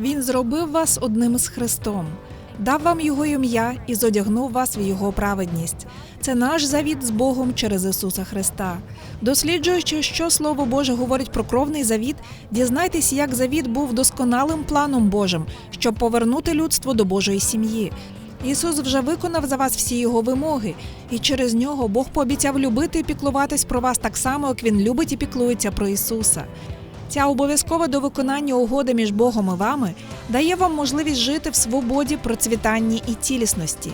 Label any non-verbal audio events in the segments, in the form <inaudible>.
Він зробив вас одним з Христом, дав вам Його ім'я і зодягнув вас в Його праведність. Це наш завіт з Богом через Ісуса Христа. Досліджуючи, що Слово Боже говорить про кровний завіт, дізнайтесь, як завіт був досконалим планом Божим, щоб повернути людство до Божої сім'ї. Ісус вже виконав за вас всі його вимоги, і через нього Бог пообіцяв любити і піклуватись про вас так само, як Він любить і піклується про Ісуса. Ця обов'язкова до виконання угоди між Богом і вами дає вам можливість жити в свободі, процвітанні і цілісності.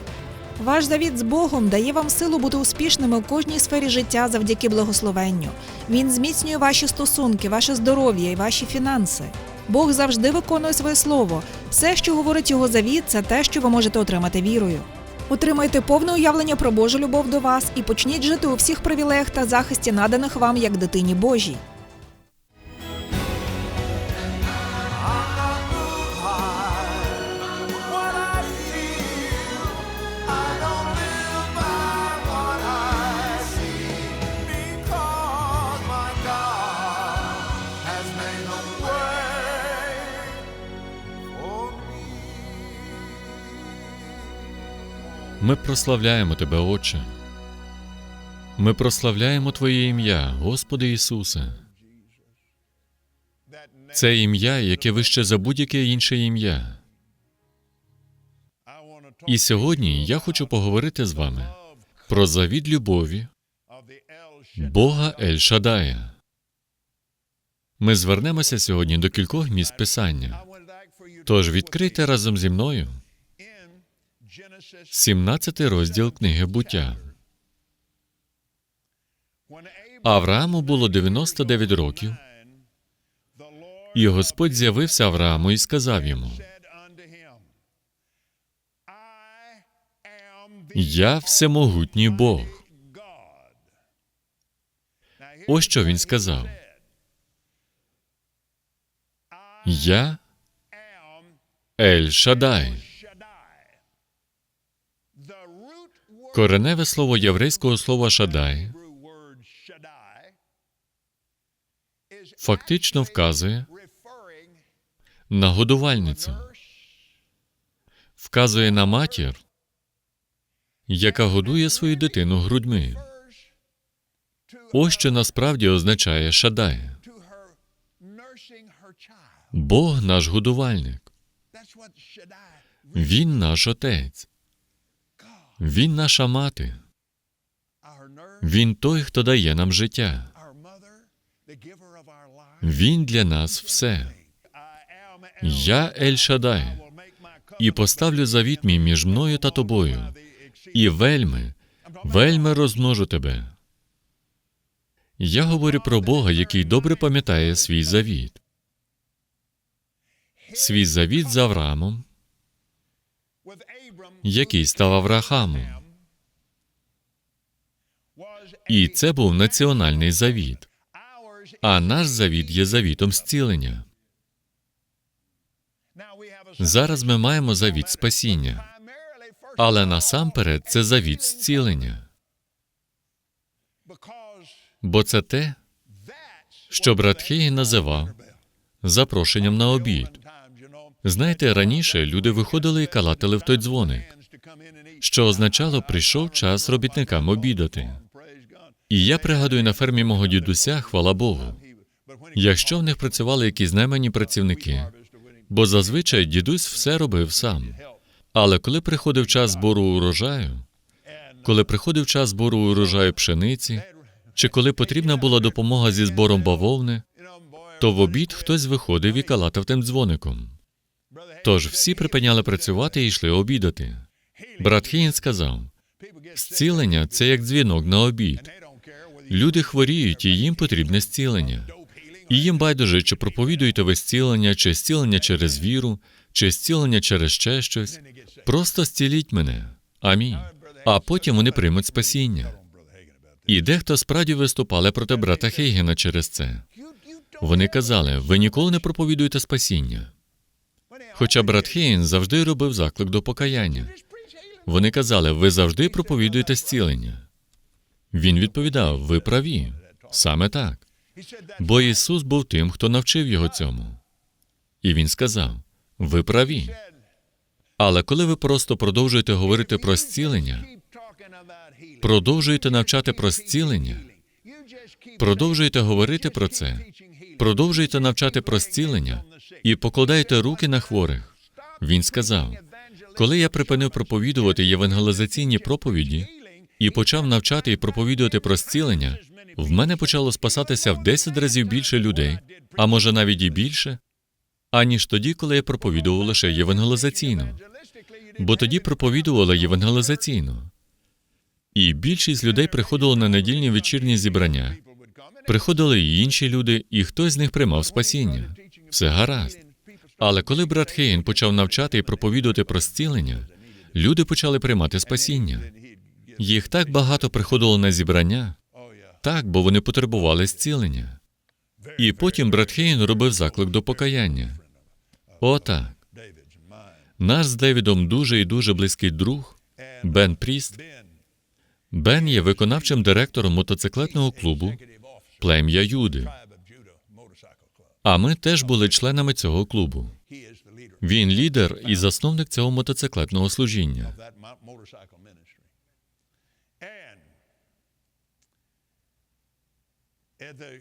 Ваш завіт з Богом дає вам силу бути успішними у кожній сфері життя завдяки благословенню. Він зміцнює ваші стосунки, ваше здоров'я і ваші фінанси. Бог завжди виконує своє слово. Все, що говорить його завіт, це те, що ви можете отримати вірою. Отримайте повне уявлення про Божу любов до вас і почніть жити у всіх привілеях та захисті, наданих вам як дитині Божій. Ми прославляємо Тебе, Отче. Ми прославляємо Твоє ім'я, Господи Ісусе. Це ім'я, яке вище за будь-яке інше ім'я. І сьогодні я хочу поговорити з вами про завід любові Бога Ель Шадая. Ми звернемося сьогодні до кількох місць Писання. Тож відкрийте разом зі мною 17 розділ книги буття. Аврааму було 99 років, і Господь з'явився Аврааму і сказав йому: Я всемогутній Бог. Ось що він сказав. Я Ель Шадай. Кореневе слово єврейського слова Шадай фактично вказує на годувальницю, вказує на матір, яка годує свою дитину грудьми. Ось що насправді означає Шадай. Бог наш годувальник. Він наш отець. Він наша мати. Він той, хто дає нам життя. Він для нас все. Я Ель Шадай, і поставлю завіт мій між мною та тобою, і вельми, вельми розмножу тебе. Я говорю про Бога, який добре пам'ятає свій завіт. Свій завіт з Авраамом, який став Авраамом. І це був національний завіт. А наш завіт є завітом зцілення. Зараз ми маємо завіт спасіння, але насамперед це завіт зцілення, бо це те, що брат Хейген називав запрошенням на обід. Знаєте, раніше люди виходили і калатили в той дзвоник, що означало, прийшов час робітникам обідати. І я пригадую на фермі мого дідуся, хвала Богу, якщо в них працювали якісь наймані працівники, бо зазвичай дідусь все робив сам. Але коли приходив час збору урожаю, коли приходив час збору урожаю пшениці, чи коли потрібна була допомога зі збором бавовни, то в обід хтось виходив і калатав тим дзвоником. Тож всі припиняли працювати і йшли обідати. Брат Хейн сказав: зцілення це як дзвінок на обід. Люди хворіють, і їм потрібне зцілення. І їм байдуже, чи проповідуєте ви зцілення, чи зцілення через віру, чи зцілення через ще щось. Просто зціліть мене. Амінь. А потім вони приймуть спасіння. І дехто справді виступали проти брата Хейгена через це. Вони казали: ви ніколи не проповідуєте спасіння. Хоча брат Хейн завжди робив заклик до покаяння. Вони казали, ви завжди проповідуєте зцілення. Він відповідав: ви праві, саме так. Бо Ісус був тим, хто навчив його цьому. І він сказав: Ви праві. Але коли ви просто продовжуєте говорити про зцілення, продовжуєте навчати про зцілення, продовжуєте говорити про це, продовжуєте навчати про зцілення і покладаєте руки на хворих. Він сказав: коли я припинив проповідувати євангелізаційні проповіді і почав навчати і проповідувати про зцілення, в мене почало спасатися в 10 разів більше людей, а може навіть і більше, аніж тоді, коли я проповідував лише євангелізаційно. Бо тоді проповідувала євангелізаційно. І більшість людей приходило на недільні вечірні зібрання. Приходили і інші люди, і хтось з них приймав спасіння. Все гаразд. Але коли брат Хейн почав навчати і проповідувати про зцілення, люди почали приймати спасіння. Їх так багато приходило на зібрання, так, бо вони потребували зцілення. І потім брат Хейн робив заклик до покаяння. Отак. Наш з Девідом дуже і дуже близький друг Бен Пріст. Бен є виконавчим директором мотоциклетного клубу Плем'я Юди. А ми теж були членами цього клубу. Він лідер і засновник цього мотоциклетного служіння.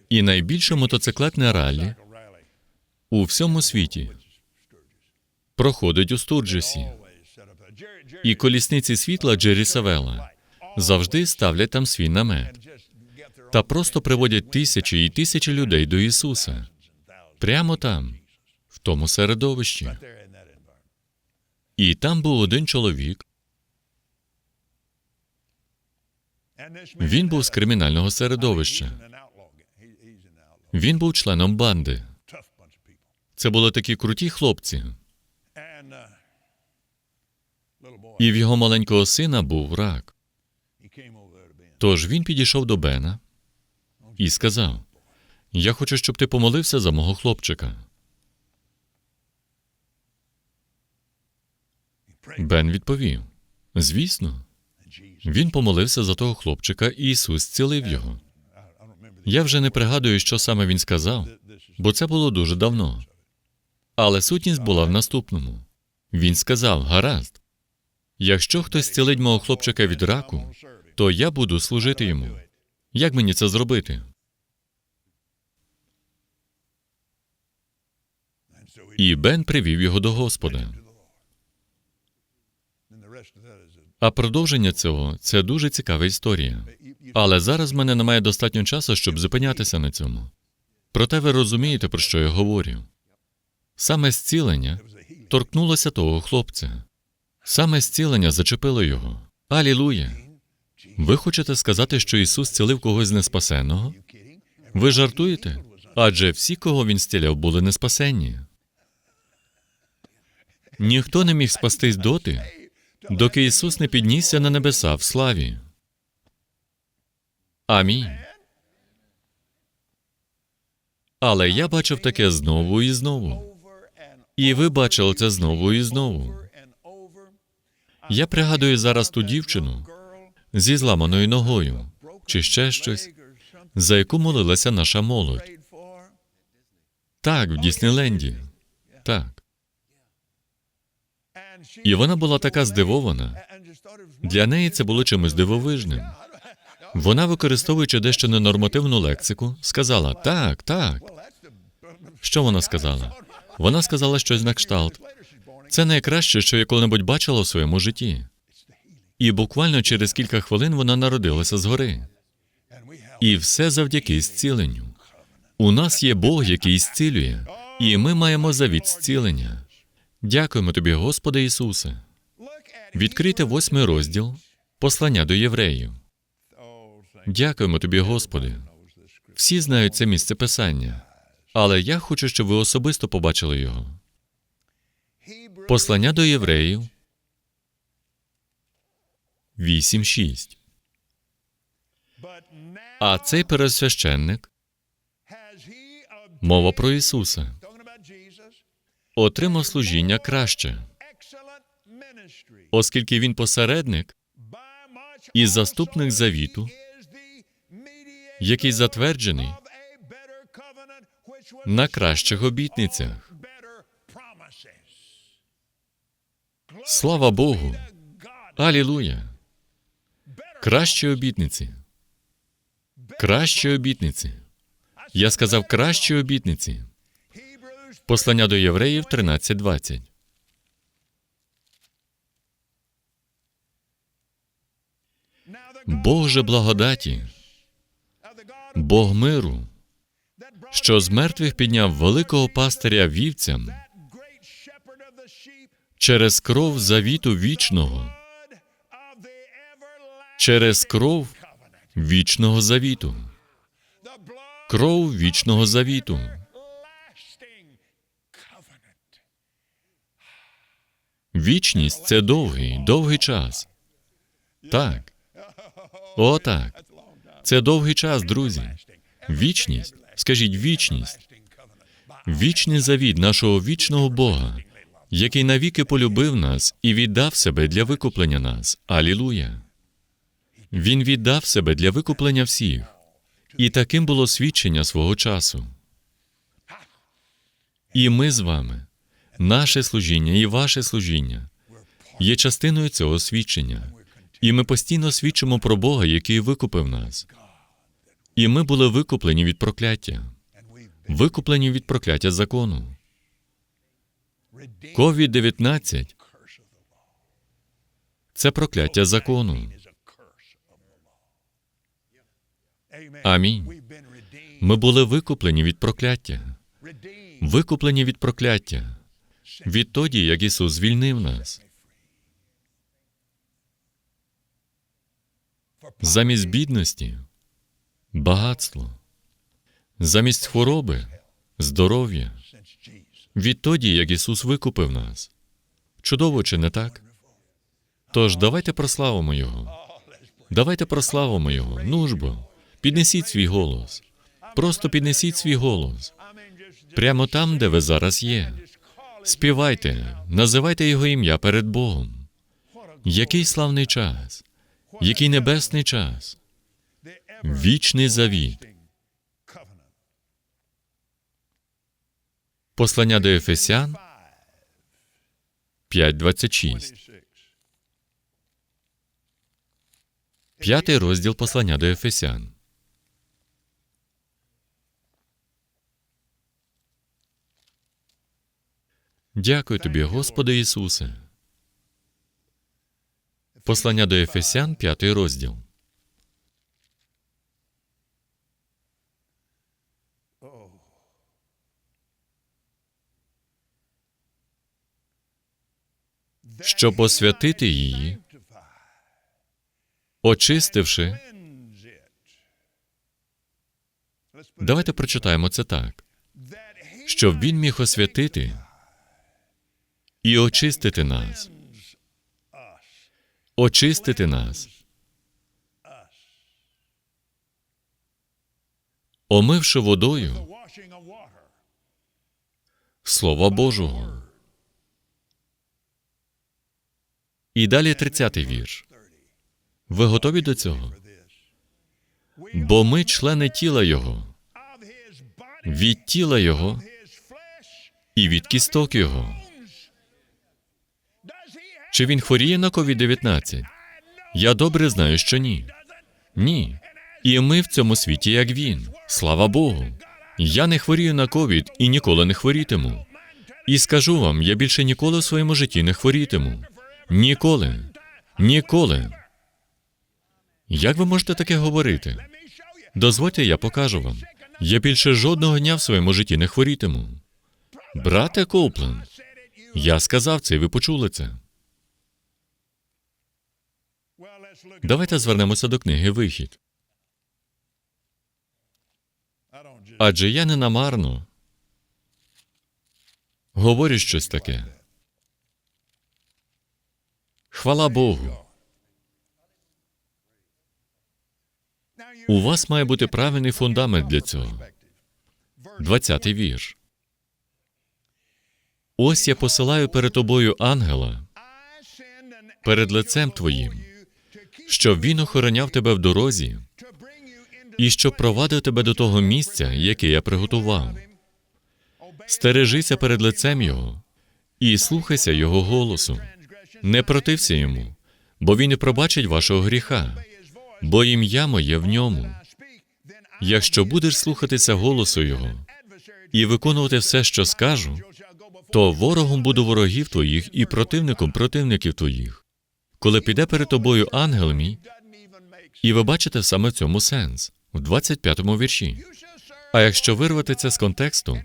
І найбільше мотоциклетне раллі у всьому світі проходить у Стурджесі. І колісниці світла Джері Савела завжди ставлять там свій намет та просто приводять тисячі і тисячі людей до Ісуса. Прямо там, в тому середовищі. І там був один чоловік. Він був з кримінального середовища. Він був членом банди. Це були такі круті хлопці. І в його маленького сина був рак. Тож він підійшов до Бена і сказав: Я хочу, щоб ти помолився за мого хлопчика. Бен відповів: Звісно, він помолився за того хлопчика, і Ісус зцілив його. Я вже не пригадую, що саме він сказав, бо це було дуже давно. Але сутність була в наступному. Він сказав: Гаразд, якщо хтось зцілить мого хлопчика від раку, то я буду служити йому. Як мені це зробити? І Бен привів його до Господа. А продовження цього це дуже цікава історія. Але зараз в мене немає достатньо часу, щоб зупинятися на цьому. Проте ви розумієте, про що я говорю. Саме зцілення торкнулося того хлопця. Саме зцілення зачепило його. Алілуя! Ви хочете сказати, що Ісус зцілив когось неспасенного? Ви жартуєте? Адже всі, кого він зціляв, були неспасенні. Ніхто не міг спастись доти, доки Ісус не піднісся на небеса в славі. Амінь. Але я бачив таке знову і знову. І ви бачили це знову і знову. Я пригадую зараз ту дівчину зі зламаною ногою чи ще щось, за яку молилася наша молодь. Так, в Діснейленді. Так. І вона була така здивована. Для неї це було чимось дивовижним. Вона, використовуючи дещо ненормативну лексику, сказала так, так. Що вона сказала? Вона сказала щось на кшталт. Це найкраще, що я коли-небудь бачила у своєму житті. І буквально через кілька хвилин вона народилася згори. І все завдяки зціленню. У нас є Бог, який зцілює, і ми маємо завіт зцілення. Дякуємо тобі, Господи Ісусе. Відкрийте восьмий розділ послання до євреїв. Дякуємо тобі, Господи. Всі знають це місце писання, але я хочу, щоб ви особисто побачили його. Послання до євреїв 8.6. А цей пересвященник, мова про Ісуса, отримав служіння краще, оскільки він посередник і заступник завіту, який затверджений на кращих обітницях. Слава Богу! Алілуя! Кращі обітниці. Кращі обітниці. Я сказав кращі обітниці. Послання до євреїв 13.20. Бог же благодаті, Бог миру, що з мертвих підняв великого пастиря вівцям через кров завіту вічного, через кров вічного завіту, кров вічного завіту. Вічність це довгий, довгий час. Так. О, так. Це довгий час, друзі. Вічність. Скажіть вічність. Вічний завіт нашого вічного Бога, який навіки полюбив нас і віддав себе для викуплення нас. Алілуя. Він віддав себе для викуплення всіх. І таким було свідчення свого часу. І ми з вами, наше служіння і ваше служіння є частиною цього свідчення. І ми постійно свідчимо про Бога, який викупив нас. І ми були викуплені від прокляття, викуплені від прокляття закону. covid 19 це прокляття закону. Амінь. Ми були викуплені від прокляття, викуплені від прокляття, відтоді, як Ісус звільнив нас. Замість бідності багатство, замість хвороби здоров'я. Відтоді, як Ісус викупив нас. Чудово, чи не так? Тож давайте прославимо Його. Давайте прославимо Його. Ну ж бо, піднесіть свій голос. Просто піднесіть свій голос. Прямо там, де ви зараз є. Співайте, називайте Його ім'я перед Богом. Який славний час, який небесний час, вічний завіт. Послання до Ефесян 5.26. П'ятий розділ послання до Ефесян. Дякую тобі, Господи Ісусе. Послання до Ефесян, п'ятий розділ. Щоб освятити її, очистивши. Давайте прочитаємо це так, щоб він міг освятити і очистити нас. Очистити нас. Омивши водою Слова Божого. І далі 30-й вірш. Ви готові до цього? Бо ми члени тіла Його, від тіла Його і від кісток Його. Чи він хворіє на COVID-19? Я добре знаю, що ні. Ні. І ми в цьому світі, як він. Слава Богу. Я не хворію на ковід і ніколи не хворітиму. І скажу вам, я більше ніколи в своєму житті не хворітиму. Ніколи. Ніколи. Як ви можете таке говорити? Дозвольте, я покажу вам. Я більше жодного дня в своєму житті не хворітиму. Брате Коупленд, я сказав це, і ви почули це. Давайте звернемося до книги Вихід. Адже я не намарно говорю щось таке. Хвала Богу. У вас має бути правильний фундамент для цього. 20-й вірш. Ось я посилаю перед тобою ангела перед лицем твоїм, щоб він охороняв тебе в дорозі і щоб провадив тебе до того місця, яке я приготував. Стережися перед лицем його і слухайся його голосу. Не протився йому, бо він не пробачить вашого гріха, бо ім'я моє в ньому. Якщо будеш слухатися голосу Його і виконувати все, що скажу, то ворогом буду ворогів твоїх і противником противників твоїх. Коли піде перед тобою ангел мій, і ви бачите саме в цьому сенс в 25-му вірші. А якщо вирвати це з контексту,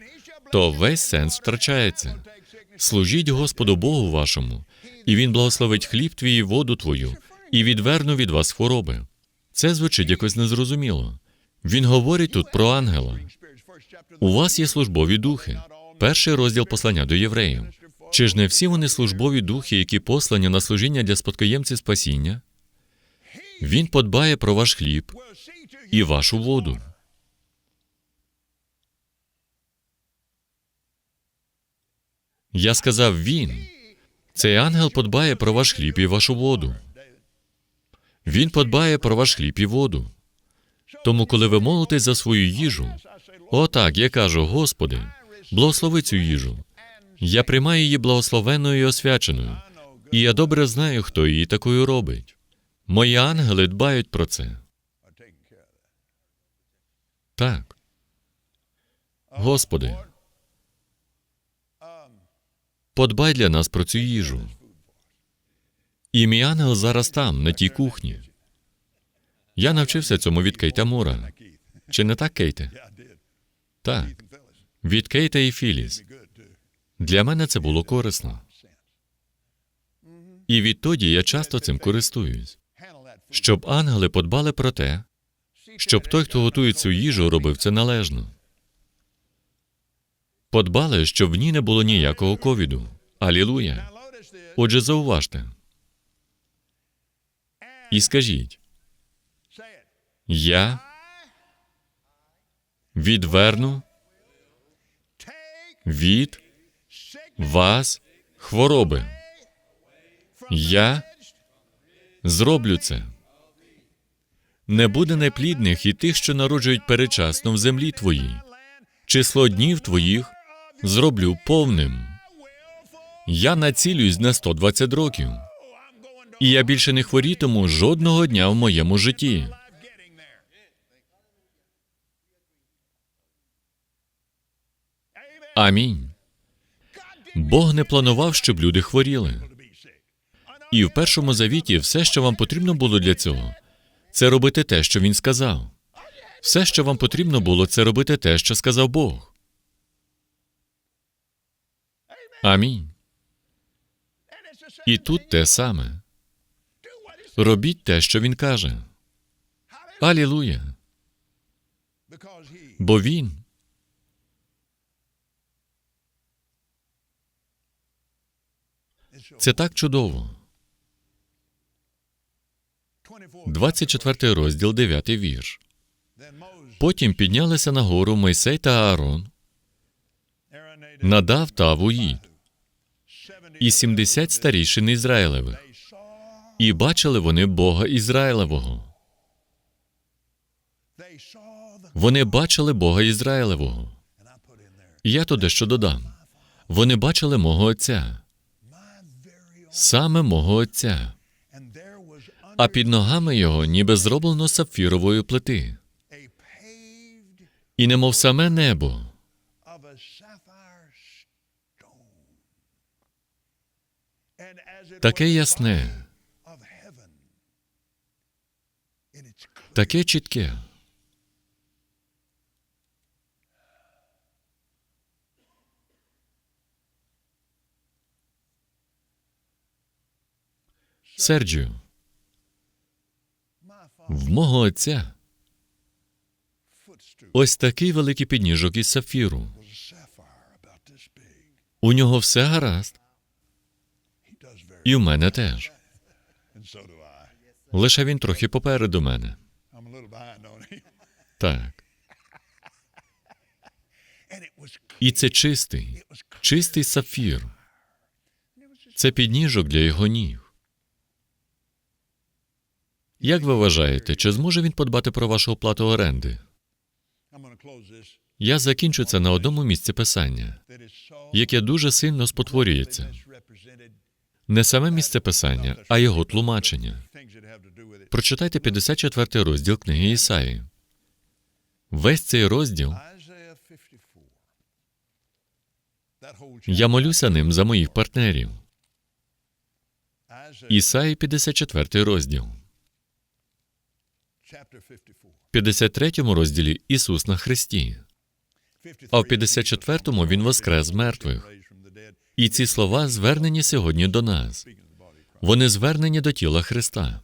то весь сенс втрачається. Служіть Господу Богу вашому, і Він благословить хліб твій воду твою, і відверну від вас хвороби. Це звучить якось незрозуміло. Він говорить тут про ангела. У вас є службові духи. Перший розділ послання до євреїв. Чи ж не всі вони службові духи, які послані на служіння для спадкоємців спасіння? Він подбає про ваш хліб і вашу воду. Я сказав він. Цей ангел подбає про ваш хліб і вашу воду. Він подбає про ваш хліб і воду. Тому, коли ви молитесь за свою їжу, отак я кажу, Господи, благослови цю їжу. Я приймаю її благословенною і освяченою, і я добре знаю, хто її такою робить. Мої ангели дбають про це. Так. Господи, подбай для нас про цю їжу. І мій ангел зараз там, на тій кухні. Я навчився цьому від Кейта Мура. Чи не так, Кейте? Так. Від Кейта і Філіс. Для мене це було корисно. І відтоді я часто цим користуюсь, щоб ангели подбали про те, щоб той, хто готує цю їжу, робив це належно. Подбали, щоб в ній не було ніякого ковіду. Алілуя. Отже, зауважте. І скажіть: я відверну від вас хвороби. Я зроблю це. Не буде неплідних і тих, що народжують передчасно в землі твоїй. Число днів твоїх зроблю повним. Я націлююсь на 120 років, і я більше не хворітиму жодного дня в моєму житті. Амінь. Бог не планував, щоб люди хворіли. І в першому завіті все, що вам потрібно було для цього, це робити те, що він сказав. Все, що вам потрібно було, це робити те, що сказав Бог. Амінь. І тут те саме. Робіть те, що він каже. Алілуя. Бо він це так чудово. 24 розділ, 9 вірш. Потім піднялися на гору Мойсей та Аарон, надав та Авуїд, і 70 старішин Ізраїлевих. І бачили вони Бога Ізраїлевого. Вони бачили Бога Ізраїлевого. Я то дещо додам. Вони бачили мого Отця, саме мого Отця, а під ногами його ніби зроблено сапфірової плити, і немов саме небо, таке ясне, таке чітке. Серджіо, в мого отця ось такий великий підніжок із сапфіру. У нього все гаразд, і в мене теж. Лише він трохи попереду мене. Так. І це чистий, чистий сапфір. Це підніжок для його ніг. Як ви вважаєте, чи зможе він подбати про вашу оплату оренди? Я закінчу це на одному місці писання, яке дуже сильно спотворюється. Не саме місце писання, а його тлумачення. Прочитайте 54 розділ книги Ісаї. Весь цей розділ я молюся ним за моїх партнерів. Ісаї 54 розділ. В 53 розділі Ісус на Христі, а в 54-му Він воскрес з мертвих. І ці слова звернені сьогодні до нас. Вони звернені до тіла Христа.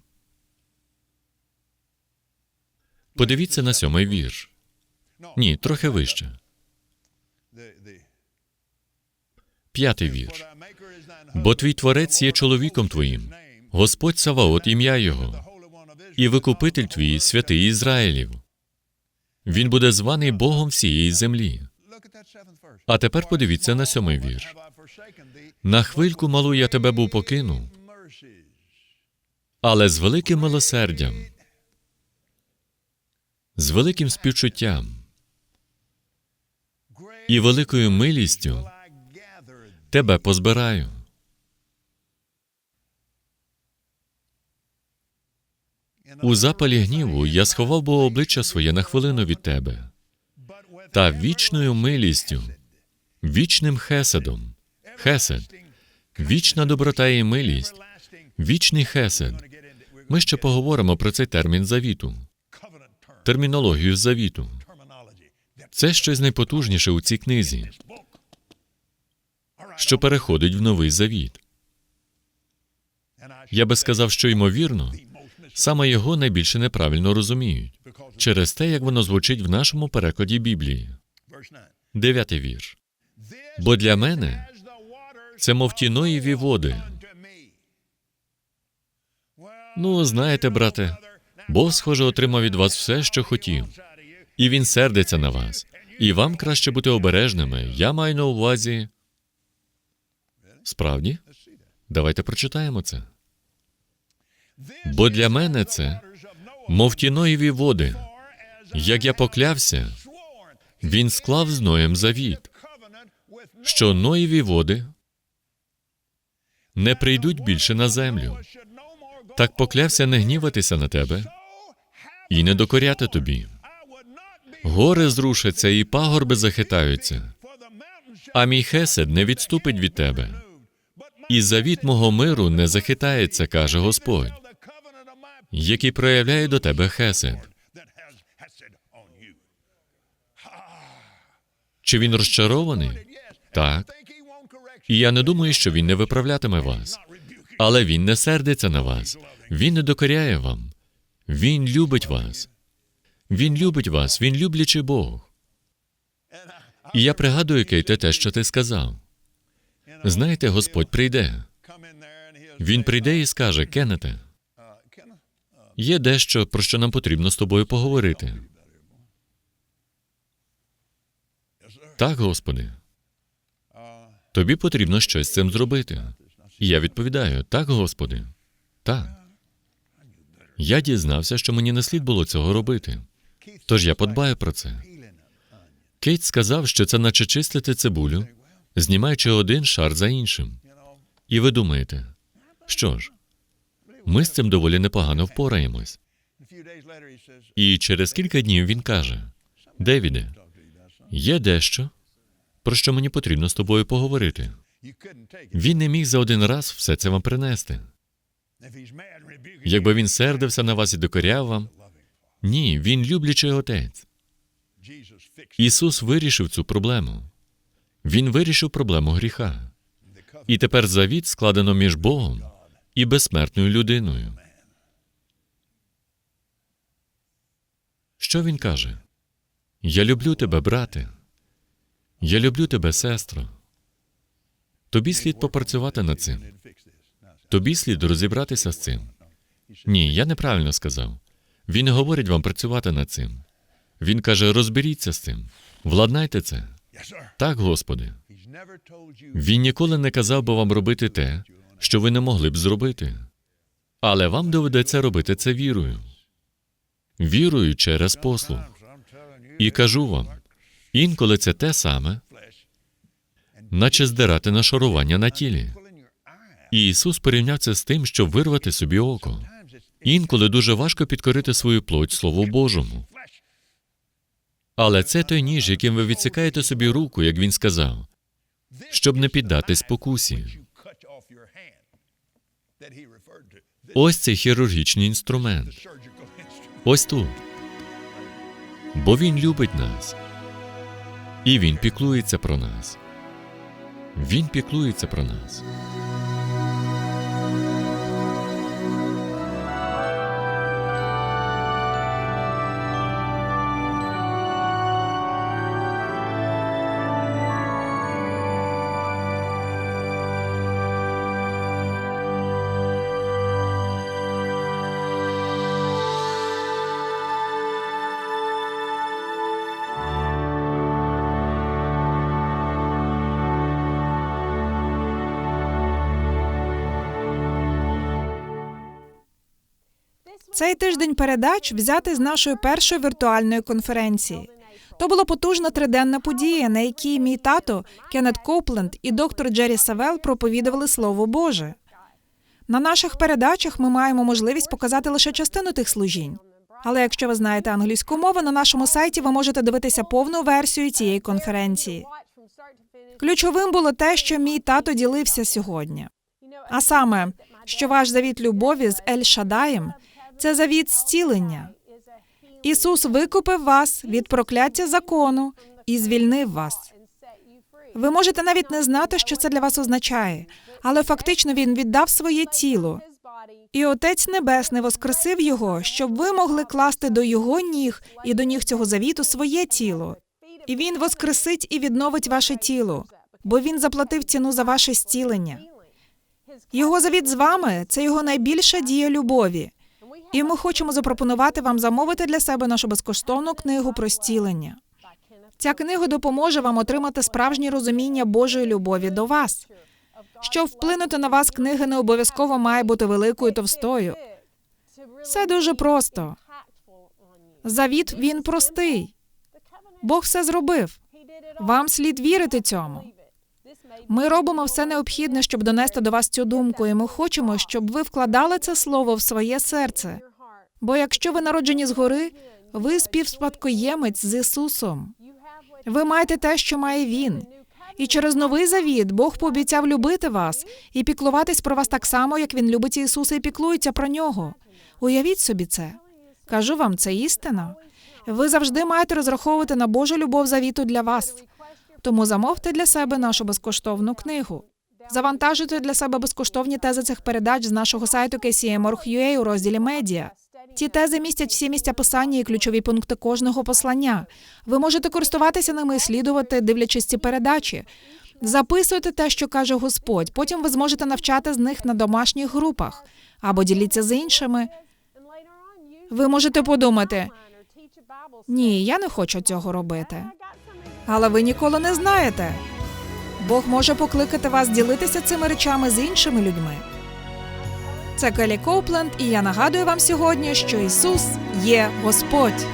Подивіться на сьомий вірш. Ні, трохи вище. П'ятий вірш. Бо твій творець є чоловіком твоїм, Господь Саваот ім'я Його, і викупитель твій святий Ізраїлів. Він буде званий Богом всієї землі. А тепер подивіться на сьомий вірш. На хвильку малу я тебе був покинув, але з великим милосердям, з великим співчуттям і великою милістю тебе позбираю. У запалі гніву я сховав би обличчя своє на хвилину від тебе, та вічною милістю, вічним хеседом, хесед, вічна доброта і милість, вічний хесед. Ми ще поговоримо про цей термін завіту, термінологію завіту. Це щось найпотужніше у цій книзі, що переходить в новий завіт. Я би сказав, що ймовірно, саме його найбільше неправильно розуміють через те, як воно звучить в нашому перекладі Біблії. Дев'ятий вірш. Бо для мене це мов ті Ноєві води. Ну, знаєте, брате, Бог, схоже, отримав від вас все, що хотів, і він сердиться на вас. І вам краще бути обережними. Я маю на увазі. Справді? Давайте прочитаємо це. Бо для мене це мов ті Ноєві води. Як я поклявся, він склав з Ноєм завіт, що Ноєві води не прийдуть більше на землю. Так поклявся не гніватися на тебе і не докоряти тобі. Гори зрушаться і пагорби захитаються, а мій хесед не відступить від тебе. І завіт мого миру не захитається, каже Господь, який проявляє до тебе хесед. Чи він розчарований? Так. І я не думаю, що він не виправлятиме вас. Але він не сердиться на вас. Він не докоряє вам. Він любить вас. Він любить вас, він люблячий Бог. І я пригадую, Кейте, те, що ти сказав. Знаєте, Господь прийде. Він прийде і скаже: Кеннете, є дещо, про що нам потрібно з тобою поговорити. Так, Господи. Тобі потрібно щось з цим зробити. І я відповідаю: так, Господи, так. Я дізнався, що мені не слід було цього робити. Тож я подбаю про це. Кейт сказав, що це наче чистити цибулю, знімаючи один шар за іншим. І ви думаєте, що ж, ми з цим доволі непогано впораємось. І через кілька днів він каже: Девіде, є дещо, про що мені потрібно з тобою поговорити. Він не міг за один раз все це вам принести. Якби він сердився на вас і докоряв вам, ні, він люблячий отець. Ісус вирішив цю проблему. Він вирішив проблему гріха. І тепер завіт складено між Богом і безсмертною людиною. Що він каже? Я люблю тебе, брате. Я люблю тебе, сестро. Тобі слід попрацювати над цим. Тобі слід розібратися з цим. Ні, я неправильно сказав. Він не говорить вам працювати над цим. Він каже: розберіться з цим, владнайте це. Так, Господи. Він ніколи не казав би вам робити те, що ви не могли б зробити. Але вам доведеться робити це вірою. Вірою через послуг. І кажу вам, інколи це те саме, наче здирати нашарування на тілі. І Ісус порівняв це з тим, щоб вирвати собі око. Інколи дуже важко підкорити свою плоть Слову Божому. Але це той ніж, яким ви відсікаєте собі руку, як він сказав, щоб не піддати спокусі. Ось цей хірургічний інструмент. <laughs> Ось тут. Бо він любить нас. І він піклується про нас. Він піклується про нас. Тиждень передач взятий з нашої першої віртуальної конференції. То була потужна триденна подія, на якій мій тато Кеннет Копленд і доктор Джері Савел проповідували Слово Боже. На наших передачах ми маємо можливість показати лише частину тих служінь. Але якщо ви знаєте англійську мову, на нашому сайті ви можете дивитися повну версію цієї конференції. Ключовим було те, що мій тато ділився сьогодні. А саме, що ваш завіт любові з Ель Шадаєм це завіт зцілення. Ісус викупив вас від прокляття закону і звільнив вас. Ви можете навіть не знати, що це для вас означає, але фактично він віддав своє тіло. І Отець Небесний воскресив його, щоб ви могли класти до його ніг і до ніг цього завіту своє тіло. І він воскресить і відновить ваше тіло, бо він заплатив ціну за ваше зцілення. Його завіт з вами це його найбільша дія любові. І ми хочемо запропонувати вам замовити для себе нашу безкоштовну книгу про зцілення. Ця книга допоможе вам отримати справжнє розуміння Божої любові до вас. Щоб вплинути на вас, книга не обов'язково має бути великою товстою. Все дуже просто. Завіт він простий. Бог все зробив. Вам слід вірити цьому. Ми робимо все необхідне, щоб донести до вас цю думку, і ми хочемо, щоб ви вкладали це слово в своє серце. Бо якщо ви народжені згори, ви співспадкоємець з Ісусом. Ви маєте те, що має Він. І через новий завіт Бог пообіцяв любити вас і піклуватись про вас так само, як він любить Ісуса і піклується про нього. Уявіть собі це. Кажу вам, це істина. Ви завжди маєте розраховувати на Божу любов завіту для вас. Тому замовте для себе нашу безкоштовну книгу. Завантажуйте для себе безкоштовні тези цих передач з нашого сайту KCM.org.ua у розділі медіа. Ці тези містять всі місця писання і ключові пункти кожного послання. Ви можете користуватися ними і слідувати, дивлячись ці передачі. Записуйте те, що каже Господь. Потім ви зможете навчати з них на домашніх групах або діліться з іншими. Ви можете подумати, ні, я не хочу цього робити. Але ви ніколи не знаєте. Бог може покликати вас ділитися цими речами з іншими людьми. Це Келі Коупленд, і я нагадую вам сьогодні, що Ісус є Господь.